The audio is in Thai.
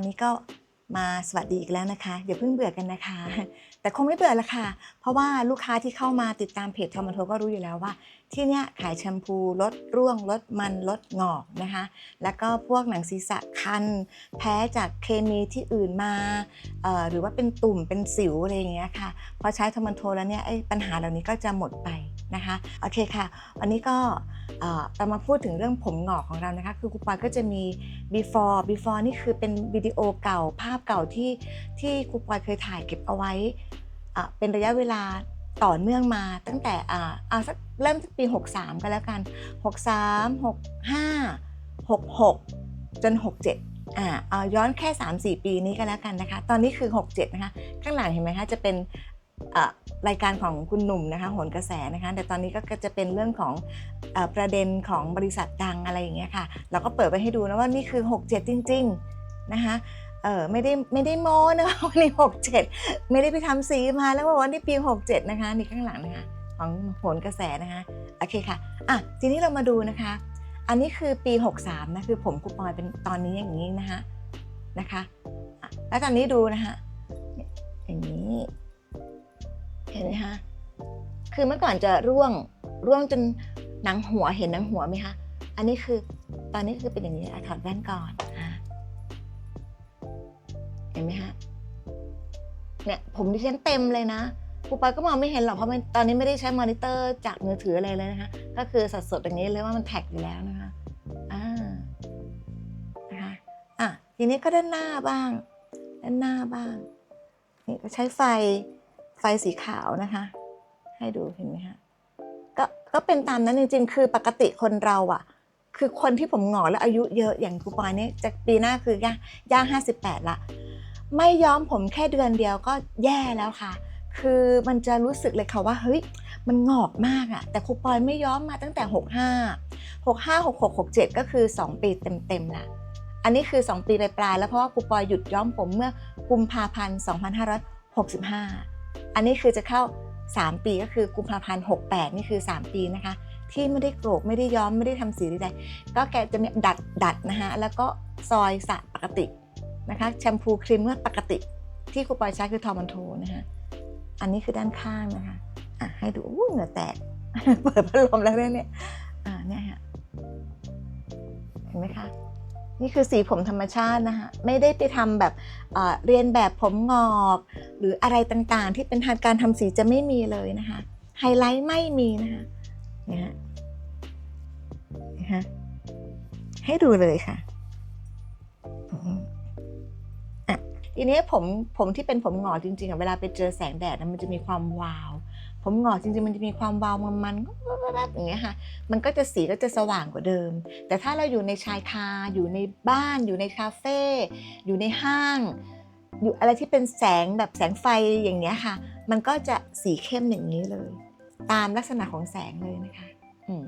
วันนี้ก็มาสวัสดีอีกแล้วนะคะอย่าเพิ่งเบื่อกันนะคะ แต่คงไม่เบื่อละค่ะ เพราะว่าลูกค้าที่เข้ามาติดตามเพจทอมโทก็รู้อยู่แล้วว่า ที่เนี้ยขายแชมพูลดร่วงลดมันลดงอกนะคะ แล้วก็พวกหนังศีรษะคัน แพ้จากเคมีที่อื่นมาหรือว่าเป็นตุ่มเป็นสิวอะไรอย่างเงี้ยค่ะพอใช้ทอมโทแล้วเนี่ยปัญหาเหล่านี้ก็จะหมดไป นะคะโอเคค่ะ วันนี้ก็เรามาพูดถึงเรื่องผมหงอกของเรานะคะ คือครูปอยก็จะมี before before นี่คือเป็นวิดีโอเก่าภาพเก่าที่ที่ครูปอยเคยถ่ายเก็บเอาไว้เป็นระยะเวลาต่อเนื่องมาตั้งแต่อ่าเอาสักเริ่มจากปี 63 กันแล้วกัน 63 65 66 จน 67อ่าเอาย้อนแค่ 3-4 ปีนี้ก็แล้วกันนะคะ ตอนนี้คือ 67 นะคะ ข้างหลังเห็นไหมคะจะเป็น รายการของคุณหนุ่มนะคะโหนกระแสนะคะ แต่ตอนนี้ก็จะเป็นเรื่องของอประเด็นของบริษัทดังอะไรอย่างเงี้ยค่ะ เราก็เปิดไปให้ดูนะว่านี่คือ 67 จริง ๆ นะคะเออไม่ได้ไม่ได้โม้นะว่านี่67ไม่ได้ไปทำสีมาแล้วบอกว่านี่ปี67นะคะนี่ข้างหลังนะคะของโหนกระแสนะคะโอเคค่ะอะทีนี้เรามาดูนะคะ อันนี้คือปี 63นะคือผมคูปอยเป็นตอนนี้อย่างนี้นะคะนะคะ แล้วตอนนี้ดูนะคะอย่างนี้ เห็นไหมคะคือเมื่อก่อนจะร่วงร่วงจนหนังหัวเห็นหนังหัวไหมคะอันนี้คือตอนนี้คือเป็นอย่างนี้อะถอดแว่นก่อนอเห็นไหมคะเนี่ยผมดิฉันเต็มเลยนะครูปอยก็มองไม่เห็นหรอกเพราะมันตอนนี้ไม่ได้ใช้มอนิเตอร์จากมือถืออะไรเลยนะคะ ก็คือสดๆอย่างนี้เลยว่ามันแท็กอยู่แล้วนะคะอ่านะคะอะทีนี้ก็ด้านหน้าบ้าง ด้านหน้าบ้างนี่ก็ใช้ไฟ ไฟสีขาวนะคะ ให้ดูเห็นไหมคะก็ก็เป็นตามนั้นจริงๆ คือปกติคนเราอะคือคนที่ผมหงอแล้วอายุเยอะอย่างครูปอยเนี่ยจะปีหน้าคือย่างย่างห้าสิบแปดละไม่ย้อมผมแค่เดือนเดียวก็แย่แล้วค่ะ คือมันจะรู้สึกเลยค่ะว่าเฮ้ยมันงอกมากอะแต่ครูปอยไม่ย้อมมาตั้งแต่ 65 65 66 67 ก็คือ 2 ปีเต็มๆละอันนี้คือ 2 ปีปลายๆแล้วเพราะว่าครูปอยหยุดย้อมผมเมื่อกุมภาพันธ์ 2565 อันนี้คือจะเข้า 3 ปีก็คือกุมภาพันธ์68 นี่คือ 3 ปีนะคะ ที่ไม่ได้โกรกไม่ได้ย้อมไม่ได้ทำสีใดๆก็แกจะมีดัดดัดนะคะแล้วก็ซอยสระปกตินะคะแชมพูครีมนวดปกติที่ครูปอยใช้คือทอมันโทนะคะอันนี้คือด้านข้างนะคะอะให้ดูอู้เหงื่อแตกเปิดพัดลมแล้วเนี่ยอ่าเนี่ยฮะเห็นไหมคะ นี่คือสีผมธรรมชาตินะคะไม่ได้ไปทำแบบเเรียนแบบผมงอก หรืออะไรต่างๆ ที่เป็นทางการทำสีจะไม่มีเลยนะคะไฮไลท์ไม่มีนะคะเนี่ยฮะเนี่ยฮะให้ดูเลยค่ะอะทีนี้ผมผมที่เป็นผมงอจริงๆอะเวลาไปเจอแสงแดดมันจะมีความวาว ผมหงอกจริงๆมันจะมีความวาวมันมันๆอย่างเงี้ยค่ะ มันก็จะสีก็จะสว่างกว่าเดิม แต่ถ้าเราอยู่ในชายคาอยู่ในบ้าน อยู่ในคาเฟ่อยู่ในห้าง อยู่อะไรที่เป็นแสงแบบแสงไฟอย่างเงี้ยค่ะ มันก็จะสีเข้มอย่างนี้เลย ตามลักษณะของแสงเลยนะคะ อืม